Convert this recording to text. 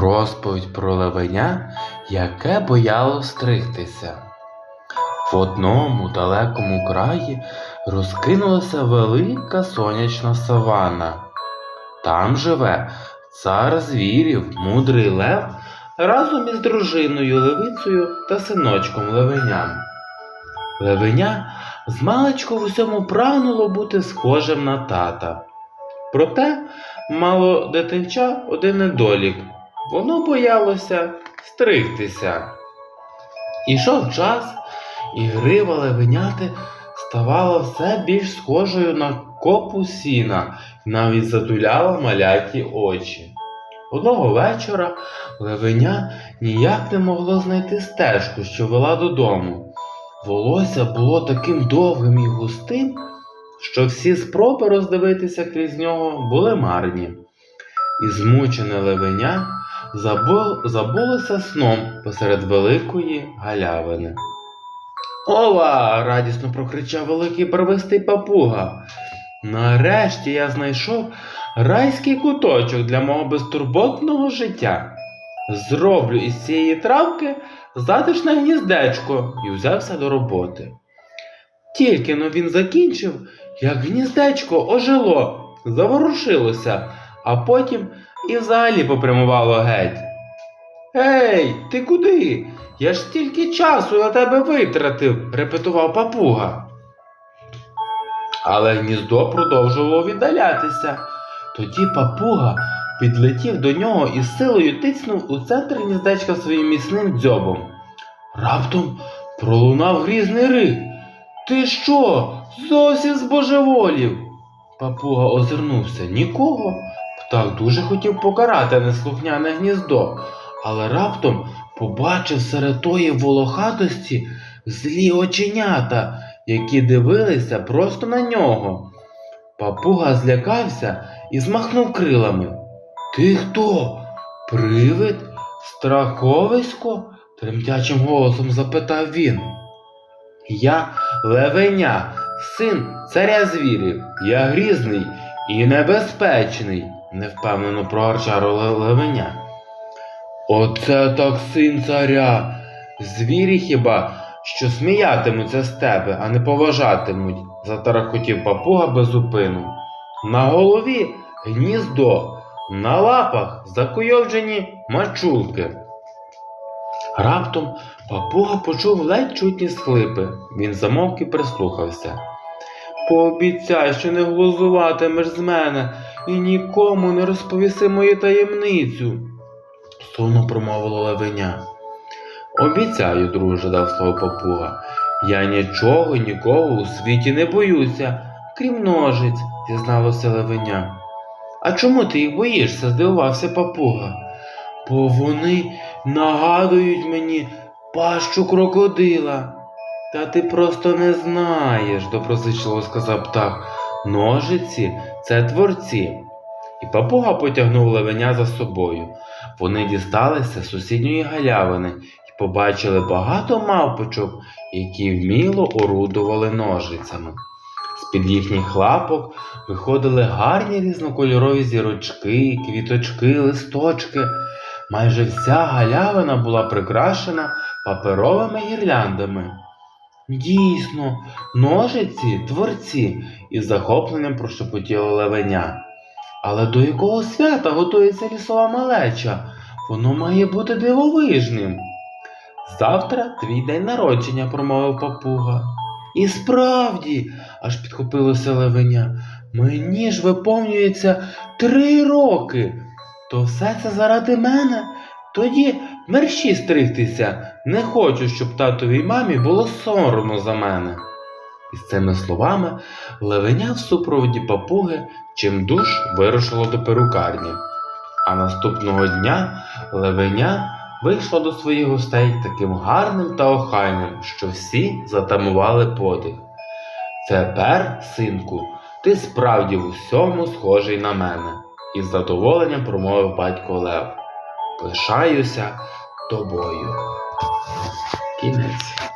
Розповідь про левеня, яке бояло стригтися. В одному далекому краї розкинулася велика сонячна савана. Там живе цар звірів, мудрий лев, разом із дружиною левицею та синочком левеням. Левеня змалечку в усьому прагнуло бути схожим на тата. Проте мало дитинча один недолік. Воно боялося стригтися. Ішов час, і грива левеняти ставала все більш схожою на копу сіна, навіть затуляла маляті очі. Одного вечора левеня ніяк не могло знайти стежку, що вела додому. Волосся було таким довгим і густим, що всі спроби роздивитися крізь нього були марні. І змучене левеня забу... забулося сном посеред великої галявини. Ова! радісно прокричав великий барвистий папуга. Нарешті я знайшов райський куточок для мого безтурботного життя. Зроблю із цієї травки затишне гніздечко і взявся до роботи. Тільки но він закінчив, як гніздечко ожило, заворушилося, а потім і взагалі попрямувало геть. Ей, ти куди? Я ж стільки часу на тебе витратив, репетував папуга. Але гніздо продовжувало віддалятися. Тоді папуга підлетів до нього і силою тицнув у центр гніздечка своїм міцним дзьобом. Раптом пролунав грізний рик. Ти що? Зовсім збожеволів? Папуга озирнувся. Нікого. Птах дуже хотів покарати неслухняне гніздо, але раптом побачив серед тої волохатості злі оченята, які дивилися просто на нього. Папуга злякався і змахнув крилами. Ти хто? Привид? Страховисько? тремтячим голосом запитав він. Я левеня, син царя звірів. Я грізний і небезпечний, невпевнено прогарчало левеня. Оце так син царя. Звірі хіба що сміятимуться з тебе, а не поважатимуть, затарахотів папуга без зупину. На голові гніздо, на лапах закуйовджені мачулки. Раптом папуга почув ледь чутні схлипи. Він замовк і прислухався. Пообіцяй, що не глузуватимеш з мене і нікому не розповіси мою таємницю, сумно промовило левеня. Обіцяю, друже, дав слово папуга. Я нічого, нікого у світі не боюся, крім ножиць, зізналося левеня. А чому ти їх боїшся? здивувався папуга. Бо вони нагадують мені пащу крокодила. Та ти просто не знаєш, доброзичливо сказав птах. Ножиці це творці. І папуга потягнув левеня за собою. Вони дісталися з сусідньої галявини і побачили багато мавпочок, які вміло орудували ножицями. З-під їхніх лапок виходили гарні різнокольорові зірочки, квіточки, листочки. Майже вся галявина була прикрашена паперовими гірляндами. Дійсно, ножиці творці, із захопленням прошепотіло левеня. Але до якого свята готується лісова малеча? Воно має бути дивовижним. Завтра твій день народження, промовив папуга. І справді, аж підхопилося левеня, мені ж виповнюється три роки. То все це заради мене? Тоді мерщі стригтися. Не хочу, щоб татовій мамі було соромно за мене. Із цими словами левеня в супроводі папуги чимдуж вирушило до перукарні. А наступного дня левеня вийшла до своїх гостей таким гарним та охайним, що всі затамували подих. Тепер, синку, ти справді в усьому схожий на мене, із задоволенням промовив батько Лев. Пишаюся тобою. Кінець.